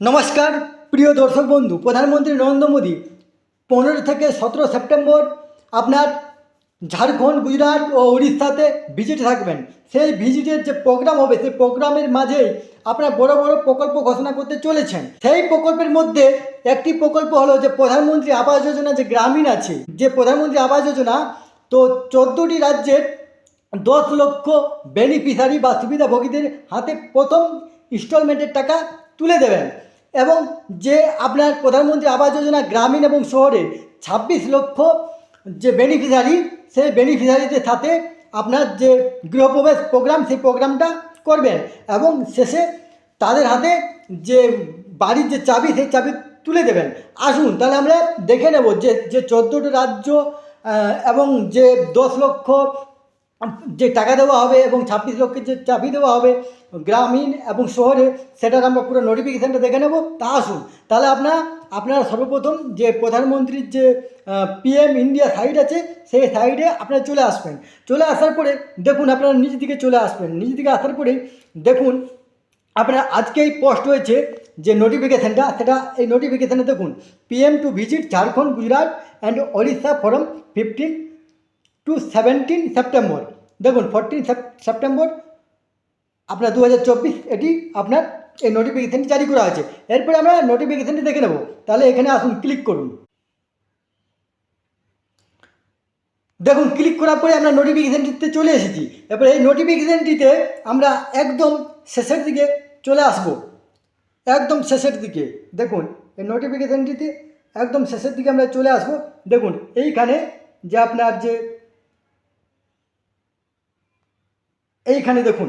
নমস্কার, প্রিয় দর্শক বন্ধু, প্রধানমন্ত্রী নরেন্দ্র মোদী পনেরো থেকে সতেরো সেপ্টেম্বর আপনার ঝাড়খণ্ড, গুজরাট ও উড়িষ্যাতে ভিজিট থাকবেন। সেই ভিজিটের যে প্রোগ্রাম হবে, সেই প্রোগ্রামের মাঝেই আপনার বড় বড় প্রকল্প ঘোষণা করতে চলেছেন। সেই প্রকল্পের মধ্যে একটি প্রকল্প হলো যে প্রধানমন্ত্রী আবাস যোজনা যে গ্রামীণ আছে, যে প্রধানমন্ত্রী আবাস যোজনা, তো চোদ্দোটি রাজ্যের দশ লক্ষ বেনিফিশিয়ারি বা সুবিধাভোগীদের হাতে প্রথম ইনস্টলমেন্টের টাকা তুলে দেবেন। এবং যে আপনার প্রধানমন্ত্রী আবাস যোজনা গ্রামীণ এবং শহরে ছাব্বিশ লক্ষ যে বেনিফিশিয়ারি সেই বেনিফিশিয়ারিদের সাথে আপনার যে গৃহপ্রবেশ প্রোগ্রাম সেই প্রোগ্রামটা করবেন এবং শেষে তাদের হাতে যে বাড়ির যে চাবি, সেই চাবি তুলে দেবেন। আসুন, তাহলে আমরা দেখে নেব যে যে চোদ্দোটি রাজ্য এবং যে দশ লক্ষ যে টাকা দেওয়া হবে এবং ছাব্বিশ লক্ষের যে চাবি দেওয়া হবে গ্রামীণ এবং শহরে, সেটার আমরা পুরো নোটিফিকেশানটা দেখে নেব। তা আসুন, তাহলে আপনার, আপনারা সর্বপ্রথম যে প্রধানমন্ত্রীর যে পিএম ইন্ডিয়া সাইট আছে, সেই সাইডে আপনারা চলে আসবেন। চলে আসার পরে দেখুন আপনারা নিজ দিকে চলে আসবেন। নিজ দিকে আসার পরে দেখুন, আপনার আজকেই পোস্ট হয়েছে যে নোটিফিকেশানটা সেটা এই নোটিফিকেশানে দেখুন PM to visit Jharkhand Gujarat and Odisha from fifteen to seventeen September দেখুন ফোরটিন সেপ্টেম্বর আপনার দু হাজার চব্বিশ এটি আপনার এই নোটিফিকেশানটি জারি করা আছে এরপরে আমরা নোটিফিকেশানটি দেখে নেব। তাহলে এখানে আসুন ক্লিক করুন। দেখুন ক্লিক করার পরে আমরা নোটিফিকেশানটিতে চলে এসেছি। এরপরে এই নোটিফিকেশানটিতে আমরা একদম শেষের দিকে চলে আসব। একদম শেষের দিকে। দেখুন, এই নোটিফিকেশানটিতে একদম শেষের দিকে আমরা চলে আসব। দেখুন, এইখানে যে আপনার যে এইখানে দেখুন,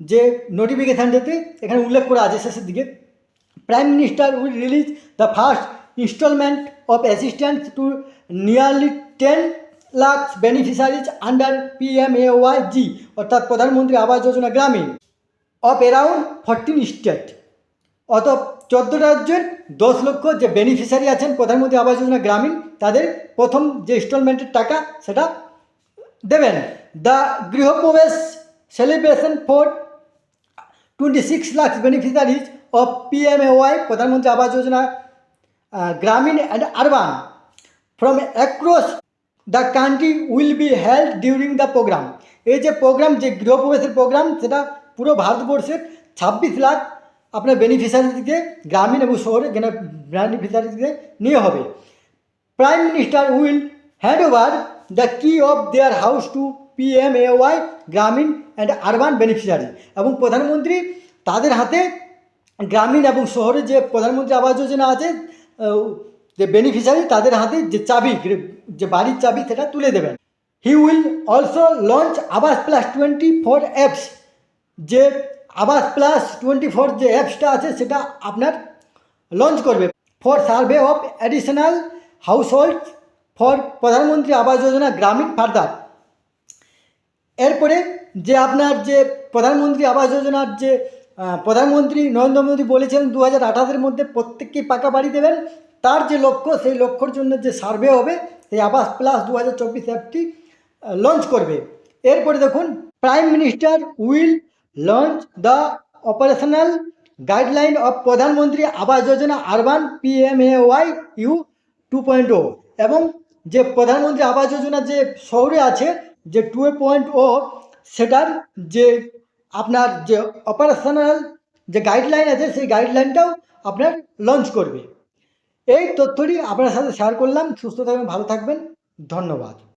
যে নোটিফিকেশানটাতে এখানে উল্লেখ করা আছে শেষের দিকে prime minister will release the first instalment of assistance to nearly ten lakhs beneficiaries under P M A Y G অর্থাৎ প্রধানমন্ত্রী আবাস যোজনা গ্রামীণ অফ অ্যারাউন্ড ফরটিন স্টেট অত চোদ্দ রাজ্যের দশ লক্ষ যে বেনিফিশিয়ারি আছেন প্রধানমন্ত্রী আবাস যোজনা গ্রামীণ তাদের প্রথম যে ইনস্টলমেন্টের টাকা সেটা দেবেন। The Griha Pravesh celebration for twenty six lakh beneficiaries of PMAY Pradhan Mantri Awas Yojana Gramin and urban from across the country will be held during the programme এই যে প্রোগ্রাম যে গৃহপ্রবেশের প্রোগ্রাম সেটা পুরো ভারতবর্ষের ছাব্বিশ লাখ আপনার বেনিফিশিয়ারিকে গ্রামীণ এবং শহরে বেনিফিশিয়ারিকে নিয়ে হবে। Prime minister will hand over the key of their house to P M A Y Gramin and urban beneficiary এবং প্রধানমন্ত্রী, তাদের হাতে গ্রামীণ এবং শহরে যে প্রধানমন্ত্রী আবাস যোজনা আছে যে বেনিফিশিয়ারি তাদের হাতে যে চাবি, যে বাড়ির চাবি, সেটা তুলে দেবেন। He will also launch Awas plus twenty four apps যে আবাস প্লাস টোয়েন্টি ফোর যে অ্যাপসটা আছে, সেটা আপনার লঞ্চ করবে। For survey of additional household for Pradhan Mantri Awas Yojana গ্রামীণ ফার্দার এরপরে যে আপনার যে প্রধানমন্ত্রী আবাস যোজনার যে প্রধানমন্ত্রী নরেন্দ্র মোদী বলেছেন দু হাজার মধ্যে প্রত্যেককে পাকা বাড়ি দেবেন, তার যে লক্ষ্য, সেই লক্ষ্যর জন্য যে সার্ভে হবে সেই আবাস প্লাস দু হাজার চব্বিশ অ্যাপটি লঞ্চ করবে। এরপরে দেখুন, prime minister will launch the operational guideline of Pradhan Mantri Awas Yojana urban PMAY U two point O. এবং যে প্রধানমন্ত্রী আবাস যোজনা যে শহরে আছে যে টু পয়েন্ট ও সেটার যে আপনার যে অপারেশনাল যে গাইডলাইন আছে, সেই গাইডলাইনটাও আপনার লঞ্চ করবে। এই তথ্যটি আপনার সাথে শেয়ার করলাম। সুস্থ থাকবেন, ভালো থাকবেন। ধন্যবাদ।